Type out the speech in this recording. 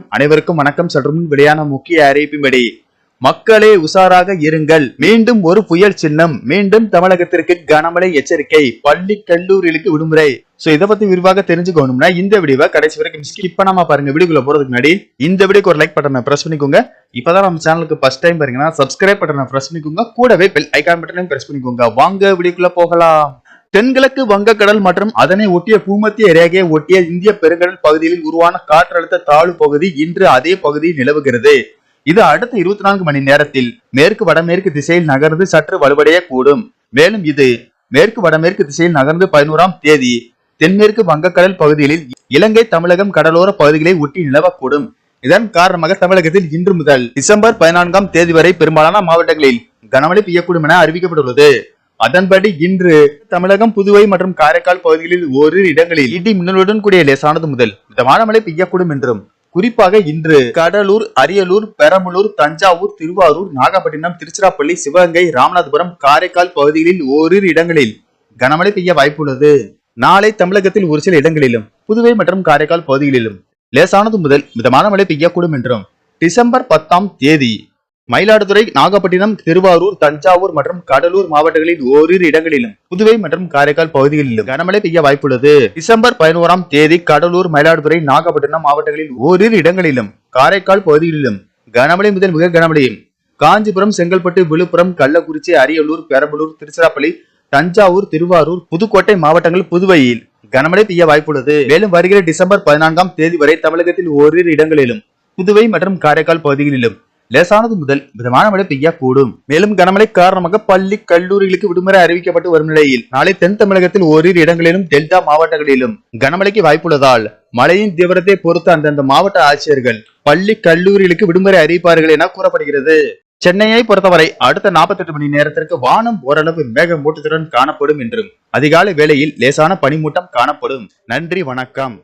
அனைவருக்கும் வணக்கம். சற்று முன் வெளியான முக்கிய அறிவிப்பின்படி மக்களே உஷாராக இருங்கள். மீண்டும் ஒரு புயல் சின்னம். மீண்டும் தமிழகத்திற்கு கனமழை எச்சரிக்கை. பள்ளி கல்லூரிகளுக்கு விடுமுறை. சோ இதை பத்தி விரிவாக தெரிஞ்சுக்கணும்னா இந்த வீடியோவை கடைசி வரைக்கும் ஸ்கிப் பண்ணாம பாருங்க. வீடியோக்குள்ள போறதுக்கு முன்னாடி இந்த வீடியோக்கு ஒரு லைக் பட்டனை பிரஸ் பண்ணிக்கோங்க. இப்பதான் நம்ம சேனலுக்கு ஃபர்ஸ்ட் டைம் பாருங்கன்னா சப்ஸ்கிரைப் பட்டனை பிரஸ் பண்ணிக்கோங்க. கூடவே பெல் ஐகான் பட்டனையும் பிரஸ் பண்ணிக்கோங்க. வாங்க வீடியோக்குள்ள போகலாம். தென்கிழக்கு வங்கக்கடல் மற்றும் அதனை ஒட்டிய பூமத்திய ரேகையை ஒட்டிய இந்திய பெருங்கடல் பகுதியில் உருவான காற்றழுத்த தாழ்வு பகுதி இன்று அதே பகுதியில் நிலவுகிறது. இது அடுத்த இருபத்தி நான்கு மணி நேரத்தில் மேற்கு வடமேற்கு திசையில் நகர்ந்து சற்று வலுவடைய கூடும் மேலும் இது மேற்கு வடமேற்கு திசையில் நகர்ந்து பதினோராம் தேதி தென்மேற்கு வங்கக்கடல் பகுதிகளில் இலங்கை தமிழகம் கடலோர பகுதிகளை ஒட்டி நிலவக்கூடும். இதன் காரணமாக தமிழகத்தில் இன்று முதல் டிசம்பர் பதினான்காம் தேதி வரை பெரும்பாலான மாவட்டங்களில் கனமழை பெய்யக்கூடும் என அறிவிக்கப்பட்டுள்ளது. அதன்படி இன்று தமிழகம் புதுவை மற்றும் காரைக்கால் பகுதிகளில் ஓரிரு இடங்களில் இடி மின்னலுடன் கூடிய லேசானது முதல் மிதமான மழை பெய்யக்கூடும் என்றும் குறிப்பாக இன்று கடலூர் அரியலூர் பெரம்பலூர் தஞ்சாவூர் திருவாரூர் நாகப்பட்டினம் திருச்சிராப்பள்ளி சிவகங்கை ராமநாதபுரம் காரைக்கால் பகுதிகளில் ஓரிரு இடங்களில் கனமழை பெய்ய வாய்ப்புள்ளது. நாளை தமிழகத்தில் ஒரு சில இடங்களிலும் புதுவை மற்றும் காரைக்கால் பகுதிகளிலும் லேசானது முதல் மிதமான மழை பெய்யக்கூடும் என்றும் டிசம்பர் பத்தாம் தேதி மயிலாடுதுறை நாகப்பட்டினம் திருவாரூர் தஞ்சாவூர் மற்றும் கடலூர் மாவட்டங்களில் ஓரிரு இடங்களிலும் புதுவை மற்றும் காரைக்கால் பகுதிகளிலும் கனமழை பெய்ய வாய்ப்புள்ளது. டிசம்பர் பதினோராம் தேதி கடலூர் மயிலாடுதுறை நாகப்பட்டினம் மாவட்டங்களில் ஓரிரு இடங்களிலும் காரைக்கால் பகுதிகளிலும் கனமழை முதல் மிக கனமழையும். காஞ்சிபுரம் செங்கல்பட்டு விழுப்புரம் கள்ளக்குறிச்சி அரியலூர் பெரம்பலூர் திருச்சிராப்பள்ளி தஞ்சாவூர் திருவாரூர் புதுக்கோட்டை மாவட்டங்கள் புதுவையில் கனமழை பெய்ய வாய்ப்புள்ளது. மேலும் வருகிற டிசம்பர் பதினான்காம் தேதி வரை தமிழகத்தில் ஓரிரு இடங்களிலும் புதுவை மற்றும் காரைக்கால் பகுதிகளிலும் லேசானது முதல் மிதமான மழை பெய்யக்கூடும் மேலும் கனமழை காரணமாக பள்ளி கல்லூரிகளுக்கு விடுமுறை அறிவிக்கப்பட்டு வரும் நிலையில் நாளை தென் தமிழகத்தில் ஓரிரு இடங்களிலும் டெல்டா மாவட்டங்களிலும் கனமழைக்கு வாய்ப்புள்ளதால் மழையின் தீவிரத்தை பொறுத்து அந்தந்த மாவட்ட ஆட்சியர்கள் பள்ளி கல்லூரிகளுக்கு விடுமுறை அறிவிப்பார்கள் என கூறப்படுகிறது. சென்னையை பொறுத்தவரை அடுத்த 48 மணி நேரத்திற்கு வானம் ஓரளவு மேகமூட்டத்துடன் காணப்படும் என்றும் அதிகாலை வேளையில் லேசான பனிமூட்டம் காணப்படும். நன்றி வணக்கம்.